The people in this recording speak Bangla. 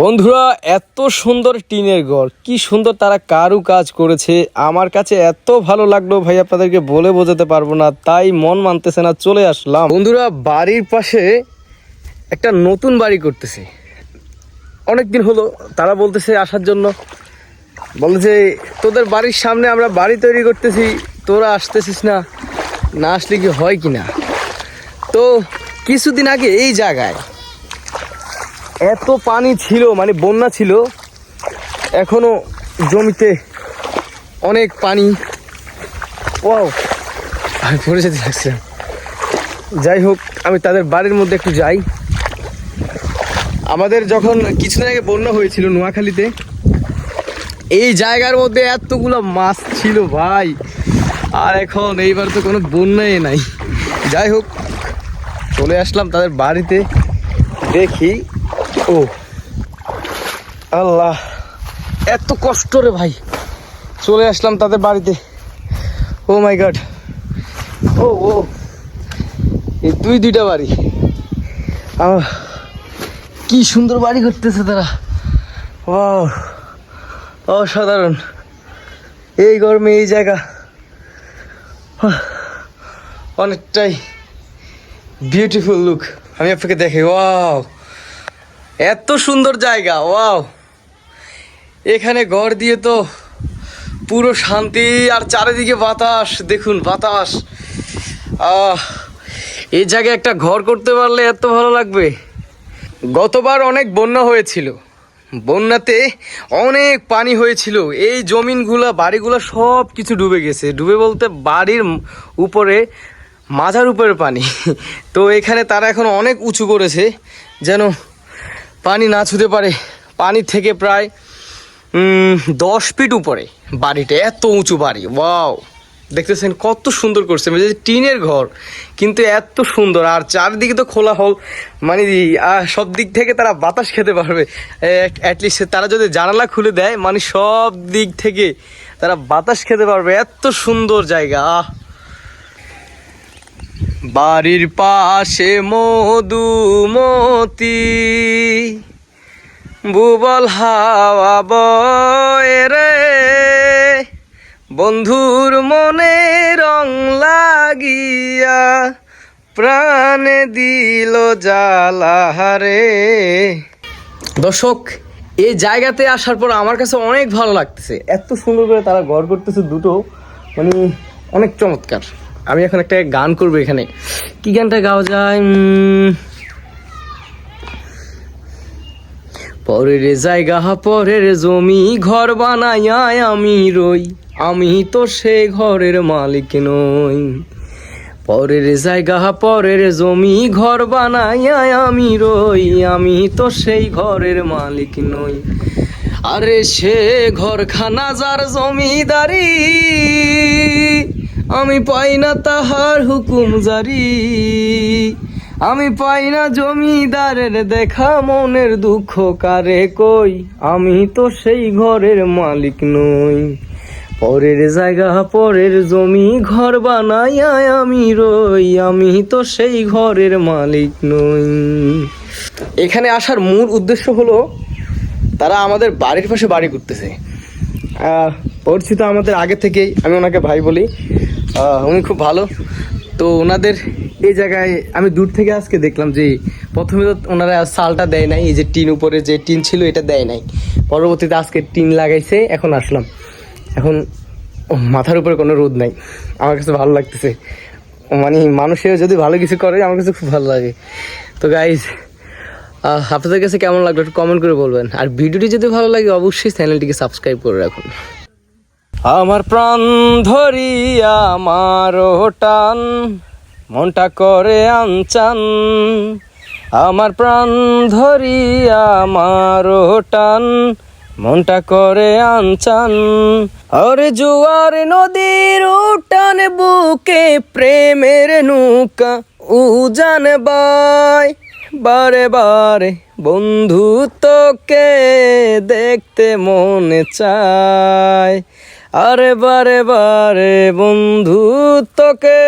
বন্ধুরা, এত সুন্দর টিনের ঘর। কি সুন্দর তারা কারু কাজ করেছে। আমার কাছে এত ভালো লাগল ভাই, আপনাদেরকে বলে বোঝাতে পারব না, তাই মন মানতেছে না, চলে আসলাম। বন্ধুরা, বাড়ির পাশে একটা নতুন বাড়ি করতেছে। অনেক দিন হলো তারা বলতেছে আসার জন্য। বলতেছে, তোদের বাড়ির সামনে আমরা বাড়ি তৈরি করতেছি, তোরা আসতেছিস না না আসলে কি হয় কি না তো কিছুদিন আগে এই জায়গায় এত পানি ছিল মানে বন্যা ছিল, এখনও জমিতে অনেক পানি। ওয়াও, আমি পড়ে যেতে লাগছিলাম। যাই হোক, আমি তাদের বাড়ির মধ্যে একটু যাই। আমাদের যখন কিছুদিন আগে বন্যা হয়েছিল নোয়াখালীতে, এই জায়গার মধ্যে এতগুলো মাছ ছিল ভাই। আর এখন এইবার তো কোনো বন্যাই নাই। যাই হোক, চলে আসলাম তাদের বাড়িতে, দেখি ও। আল্লাহ, এত কষ্ট রে ভাই। চলে আসলাম তাদের বাড়িতে। Oh my god. Oh oh. এই দুই দুইটা বাড়ি। কি সুন্দর বাড়ি করতেছে তারা। ও অসাধারণ। এই গরমে এই জায়গা। অনেকটাই বিউটিফুল লুক আমি আপনাকে দেখি ওয়াও। এত সুন্দর জায়গা, ওয়াও। এখানে ঘর দিয়ে তো পুরো শান্তি আর চারিদিকে বাতাস, দেখুন বাতাস। এই জায়গায় একটা ঘর করতে পারলে এত ভালো লাগবে। গতবার অনেক বন্যা হয়েছিল। বন্যাতে অনেক পানি হয়েছিল। এই জমিনগুলো, বাড়িগুলো সব কিছু ডুবে গেছে। ডুবে বলতে বাড়ির উপরে মাথার উপরে পানি। তো এখানে তারা এখন অনেক উঁচু করেছে, যেন পানি না ছুতে পারে। পানি থেকে প্রায় দশ ফিট উপরে বাড়িটা, এত উঁচু বাড়ি। ওয়াও! দেখতেছেন কত সুন্দর করছে। মানে টিনের ঘর, কিন্তু এত সুন্দর। আর চারদিকে তো খোলা হল মানে সব দিক থেকে তারা বাতাস খেতে পারবে। অ্যাটলিস্ট তারা যদি জানালা খুলে দেয় মানে সব দিক থেকে তারা বাতাস খেতে পারবে। এত সুন্দর জায়গা, আহ! বাড়ির পাশে মধুমতি। বুবল হাওয়া বয় রে। বন্ধুর মনে রং লাগিয়া প্রাণে দিল জ্বালাহারে দর্শক, এই জায়গাতে আসার পর আমার কাছে অনেক ভালো লাগতেছে। এত সুন্দর করে তারা গড় করতেছে দুটো। মানে অনেক চমৎকার। আমি এখন একটা গান করব এখানে। কি গানটা গাওয়া যায়? পরের জায়গা, পরের জমি, ঘর বানাইয়া আমি রই। আমি তো সে ঘরের মালিক নই। পরের জায়গা, পরের জমি, ঘর বানাইয়া আমি রই। আমি তো সেই ঘরের মালিক নই। আরে সে ঘরখানা যার জমিদারি আমি পাই না তাহার হুকুম জারি। আমি পাই না জমিদারের দেখা, মনের দুঃখ কারে কই? আমি তো সেই ঘরের মালিক নই। পরের জায়গা, পরের জমি, ঘর বানাইয়া আমি রই। আমি তো সেই ঘরের মালিক নই। এখানে আসার মূল উদ্দেশ্য হলো, তারা আমাদের বাড়ির পাশে বাড়ি করতেছে। পরিচিত আমাদের আগে থেকেই, আমি ওনাকে ভাই বলি উনি খুব ভালো। তো ওনাদের এই জায়গায় আমি দূর থেকে আজকে দেখলাম যে প্রথমে তো ওনারা সালটা দেয় নাই, এই যে টিন উপরে যে টিন ছিল এটা দেয় নাই। পরবর্তীতে আজকে টিন লাগাইছে, এখন আসলাম। এখন মাথার উপরে কোনো রোদ নাই। আমার কাছে ভালো লাগতেছে। মানে মানুষের যদি ভালো কিছু করে, আমার কাছে খুব ভালো লাগে। তো গাইজ আপনাদের কাছে কেমন লাগল একটু কমেন্ট করে বলবেন। আর ভিডিওটি যদি ভালো লাগে, অবশ্যই চ্যানেলটিকে সাবস্ক্রাইব করে রাখুন। আমার প্রাণ ধরিয়া আমার টান, মনটা করে আনচান। আমার প্রাণ ধরিয়া আমার টান, মনটা করে আনচান। আরে জুয়ার নদীর উটান বুকে প্রেমের নৌকা, উজান বাই বারে বারে বন্ধু তোকে দেখতে মনে চায়। আরে বারে বারে বন্ধু তোকে